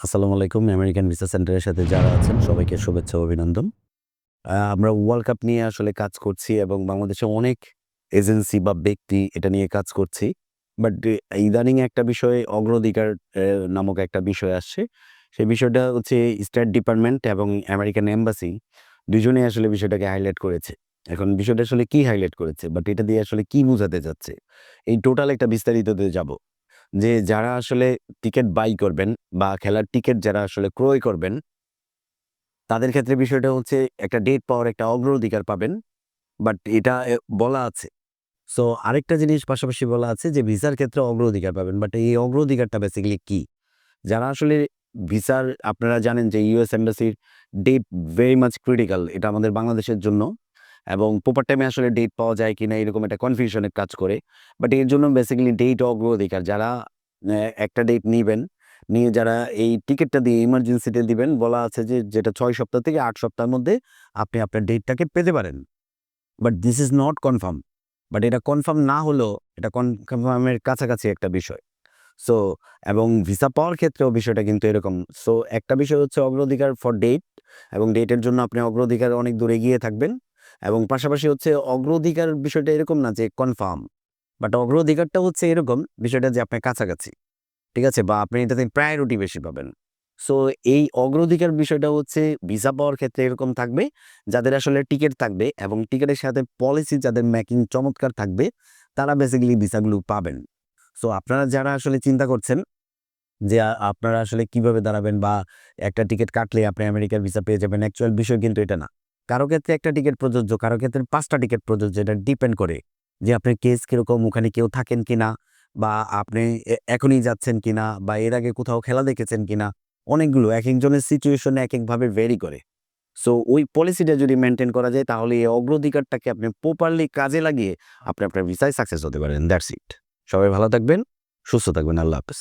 আসসালামু আলাইকুম American visa সেন্টারের সাথে যারা আছেন, সবাইকে শুভেচ্ছা অভিনন্দন। আমরা ওয়ার্ল্ড কাপ নিয়ে আসলে কাজ করছি এবং বাংলাদেশে অনেক এজেন্সি বা ব্যক্তি এটা নিয়ে কাজ করছি। বাট ইদানিং একটা বিষয়ে অগ্রাধিকার নামক একটা বিষয় আসছে। সেই বিষয়টা হচ্ছে স্টেট ডিপার্টমেন্ট এবং আমেরিকান এম্বাসি দুজনেই আসলে বিষয়টাকে হাইলাইট করেছে। এখন বিষয়টা আসলে কি হাইলাইট করেছে? বাট এটা দিয়ে আসলে কি বোঝাতে যাচ্ছে? এই টোটাল একটা বিস্তারিততে যাব। যে যারা আসলে টিকিট বাই করবেন বা খেলার টিকিট যারা আসলে ক্রয় করবেন, তাদের ক্ষেত্রে বিষয়টা হচ্ছে একটা ডেট পাওয়ার একটা অগ্রাধিকার পাবেন বাট এটা বলা আছে। সো আরেকটা জিনিস পাশাপাশি বলা আছে যে ভিসার ক্ষেত্রে অগ্রাধিকার পাবেন বাট এই অগ্রাধিকারটা বেসিক্যালি কি? যারা আসলে ভিসার, আপনারা জানেন যে ইউএস এম্বাসির ডেট ভেরি মাচ ক্রিটিক্যাল এটা আমাদের বাংলাদেশের জন্য। এবং প্রপার টাইমে আসলে ডেট পাওয়া যায় কিনা এরকম একটা কনফিউশনের কাজ করে। বাট এর জন্য বেসিক্যালি ডেট অগ্রাধিকার যারা একটা ডেট নিবেন, নিয়ে যারা এই টিকিটটা দিয়ে ইমার্জেন্সিতে দিবেন, বলা আছে যে, যেটা ছয় সপ্তাহ থেকে আট সপ্তাহের মধ্যে আপনি আপনার ডেটটাকে পেতে পারেন। But this is not confirm but এটা কনফার্ম না হলেও, এটা কনফার্মের কাছাকাছি একটা বিষয়। সো এবং ভিসা পাওয়ার ক্ষেত্রেও বিষয়টা কিন্তু এরকম। সো একটা বিষয় হচ্ছে অগ্রাধিকার ফর ডেট এবং ডেটের জন্য আপনি অগ্রাধিকার অনেক দূরে এগিয়ে থাকবেন। এবং পাশাপাশি হচ্ছে অগ্রাধিকার বিষয়টা এরকম না যে কনফার্ম বাট অগ্রাধিকারটা হচ্ছে এরকম বিষয়টা যে আপনার কাছাকাছি, ঠিক আছে? বা আপনি এটাতে প্রায়োরিটি বেশি পাবেন। সো এই অগ্রাধিকার বিষয়টা হচ্ছে ভিসা পাওয়ার ক্ষেত্রে এরকম থাকবে, যাদের আসলে টিকিট থাকবে এবং টিকিটের সাথে পলিসি যাদের ম্যাকিং চমৎকার থাকবে, তারা বেসিক্যালি ভিসাগুলো পাবেন। সো আপনারা যারা আসলে চিন্তা করছেন যে আপনারা আসলে কীভাবে দাঁড়াবেন বা একটা টিকিট কাটলে আপনি আমেরিকার ভিসা পেয়ে যাবেন অ্যাকচুয়াল বিষয় কিন্তু এটা না। কারও ক্ষেত্রে একটা টিকিট প্রযোজ্য, কারও ক্ষেত্রে পাঁচটা টিকিট প্রযোজ্য এটা ডিপেন্ড করে যে আপনার কেস কীরকম, ওখানে কেউ থাকেন কিনা বা আপনি এখনই যাচ্ছেন কিনা বা এর আগে কোথাও খেলা দেখেছেন কিনা, অনেকগুলো এক একজনের সিচুয়েশনে এক একভাবে ভেরি করে। সো ওই পলিসিটা যদি মেনটেন করা যায়, তাহলে এই অগ্রাধিকারটাকে আপনি প্রপারলি কাজে লাগিয়ে আপনি আপনার ভিসায় সাকসেস হতে পারেন দ্যাটস ইট সবাই ভালো থাকবেন, সুস্থ থাকবেন, আল্লাহ হাফেজ।